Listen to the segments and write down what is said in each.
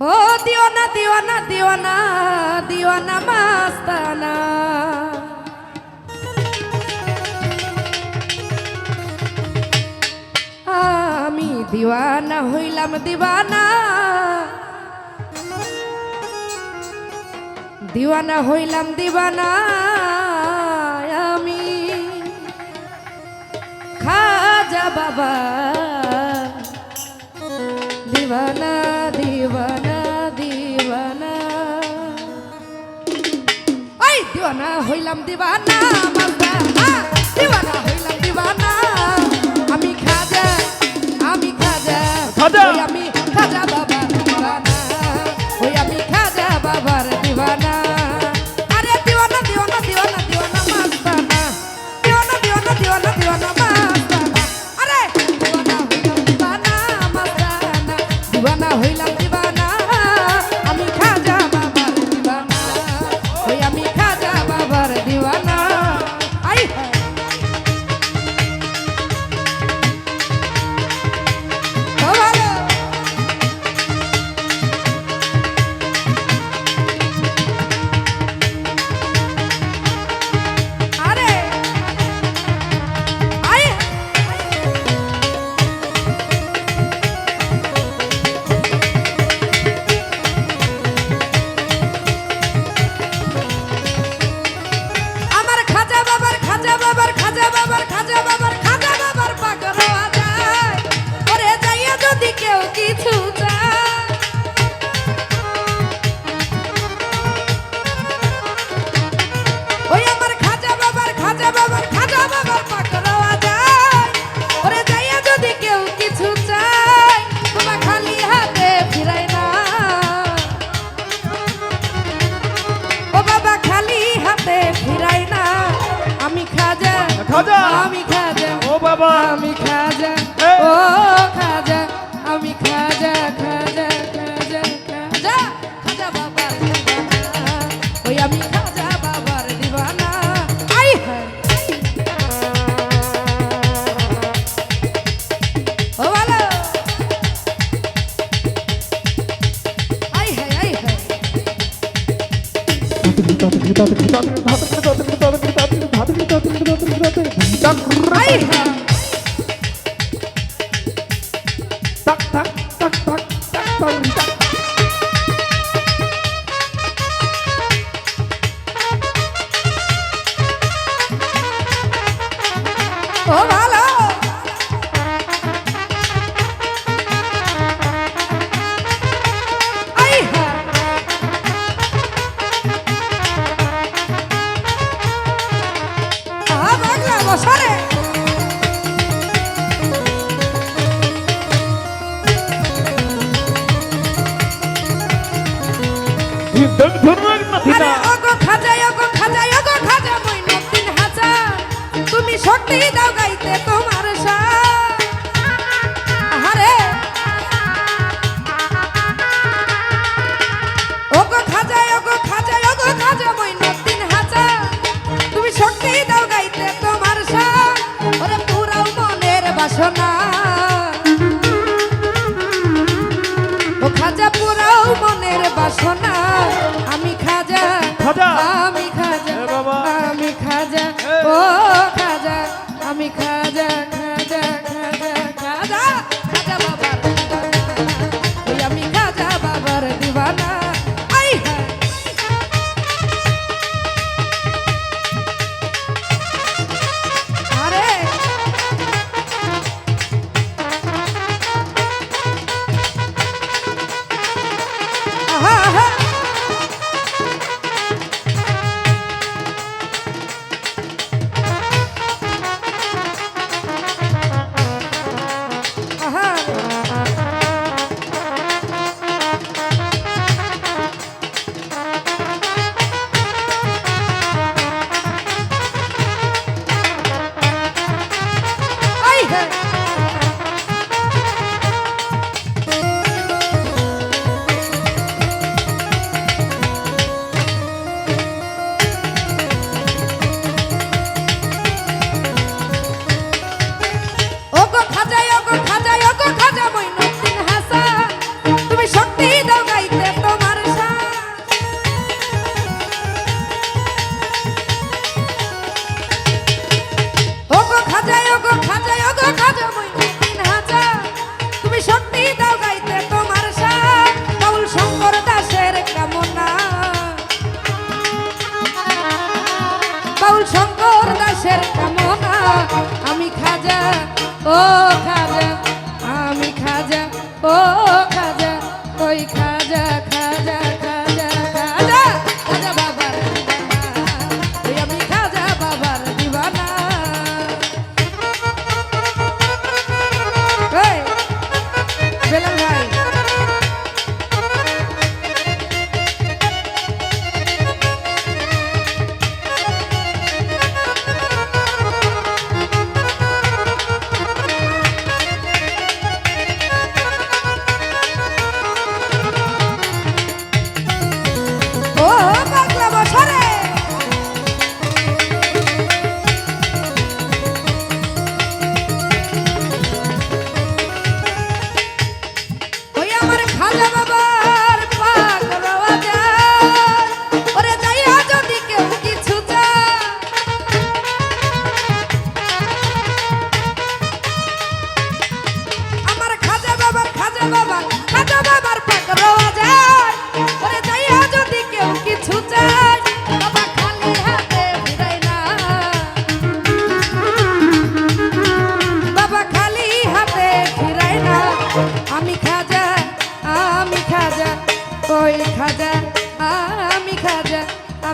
ও দিওনা দিওনা দিওনা দিওনা মাস্তানা। আমি দিওয়ানা হইলাম দিওয়ানা। দিওয়ানা হইলাম দিওয়ানা। আমি খাজা বাবা। দিওয়ানা দিওয়ানা। দিওয়ানা হইলাম দিওয়ানা আমার হ্যাঁ, দিওয়ানা আমি খাজা ও বাবা। আমি খাজা। ও Oh, vale. বছরে তুমি শক্তি দাও গাইতে তোমার সোনা ও খাজা পোড়াও মনের বাসনা। 嘿哦。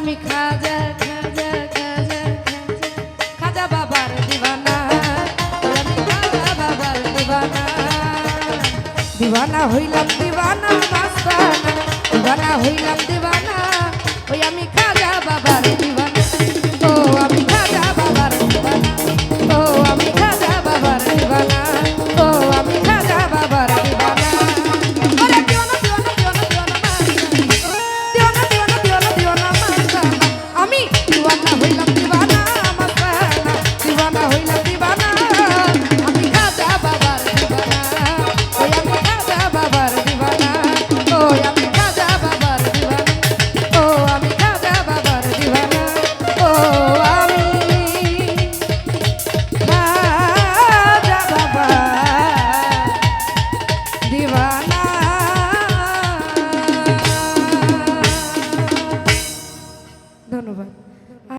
আমি খাজা খাজা খাজা খাজা। বাবার দিবানা, আমি খাজা বাবার দিবানা। দিবানা হইলাম দিবানা বাস্তানা দিবানা হইলাম দিবানা, ওই আমি খাজা বাবার দিবানা